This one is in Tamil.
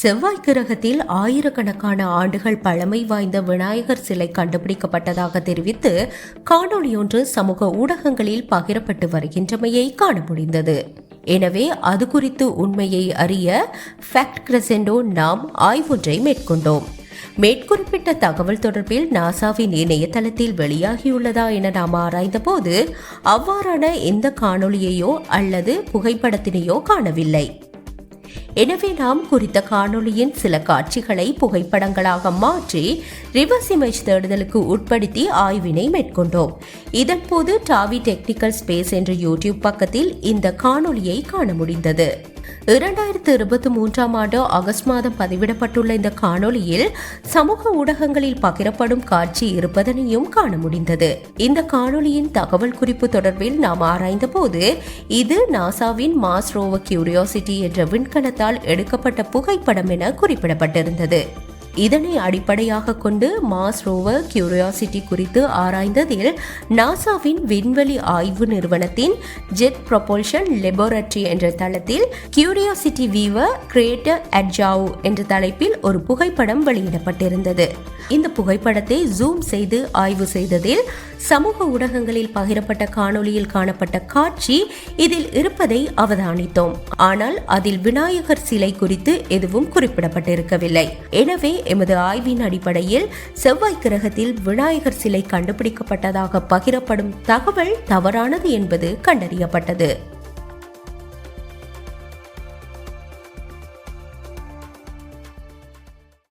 செவ்வாய் கிரகத்தில் ஆயிரக்கணக்கான ஆண்டுகள் பழமை வாய்ந்த விநாயகர் சிலை கண்டுபிடிக்கப்பட்டதாக தெரிவித்து காணொளியொன்று சமூக ஊடகங்களில் பகிரப்பட்டு வருகின்றமையை காண முடிந்தது. எனவே அது குறித்து உண்மையை அறிய ஃபேக்ட் கிரசெண்டோ நாம் ஆய்வொன்றை மேற்கொண்டோம். மேற்குறிப்பிட்ட தகவல் தொடர்பில் நாசாவின் இணையதளத்தில் வெளியாகியுள்ளதா என நாம் ஆராய்ந்தபோது அவ்வாறான எந்த காணொளியையோ அல்லது புகைப்படத்தினையோ காணவில்லை. எனவே நாம் குறித்த காணொளியின் சில காட்சிகளை புகைப்படங்களாக மாற்றி ரிவர்ஸ் இமேஜ் தேடுதலுக்கு உட்படுத்தி ஆய்வினை மேற்கொண்டோம். இதன்போது டாவி டெக்னிக்கல் ஸ்பேஸ் என்ற யூடியூப் பக்கத்தில் இந்த காணொளியை காண முடிந்தது. இரண்டாயிரத்து இருபத்தி மூன்றாம் ஆண்டு ஆகஸ்ட் மாதம் பதிவிடப்பட்டுள்ள இந்த காணொலியில் சமூக ஊடகங்களில் பகிரப்படும் காட்சி இருப்பதனையும் காண முடிந்தது. இந்த காணொலியின் தகவல் குறிப்பு தொடர்பில் நாம் ஆராய்ந்த போது இது நாசாவின் மாஸ் ரோவர் கியூரியாசிட்டி என்ற விண்கலத்தால் எடுக்கப்பட்ட புகைப்படம் என குறிப்பிடப்பட்டிருந்தது. இதனை அடிப்படையாக கொண்டு மாஸ் ரோவர் கியூரியாசிட்டி குறித்து ஆராய்ந்ததில் நாசாவின் விண்வெளி ஆய்வு நிறுவனத்தின் ஜெட் ப்ரொபல்ஷன் லெபோரட்டரி என்ற தளத்தில் கியூரியாசிட்டி வீவர் கிரியேட்டர் அட்ஜாவ் என்ற தலைப்பில் ஒரு புகைப்படம் வெளியிடப்பட்டிருந்தது. இந்த புகைப்படத்தை ஜூம் செய்து ஆய்வு செய்ததில் சமூக ஊடகங்களில் பகிரப்பட்ட காணொளியில் காணப்பட்ட காட்சி இதில் இருப்பதை அவதானித்தோம். ஆனால் அதில் விநாயகர் சிலை குறித்து எதுவும் குறிப்பிடப்பட்டிருக்கவில்லை. எனவே எமது ஆய்வின் அடிப்படையில் செவ்வாய் கிரகத்தில் விநாயகர் சிலை கண்டுபிடிக்கப்பட்டதாக பகிரப்படும் தகவல் தவறானது என்பது கண்டறியப்பட்டது.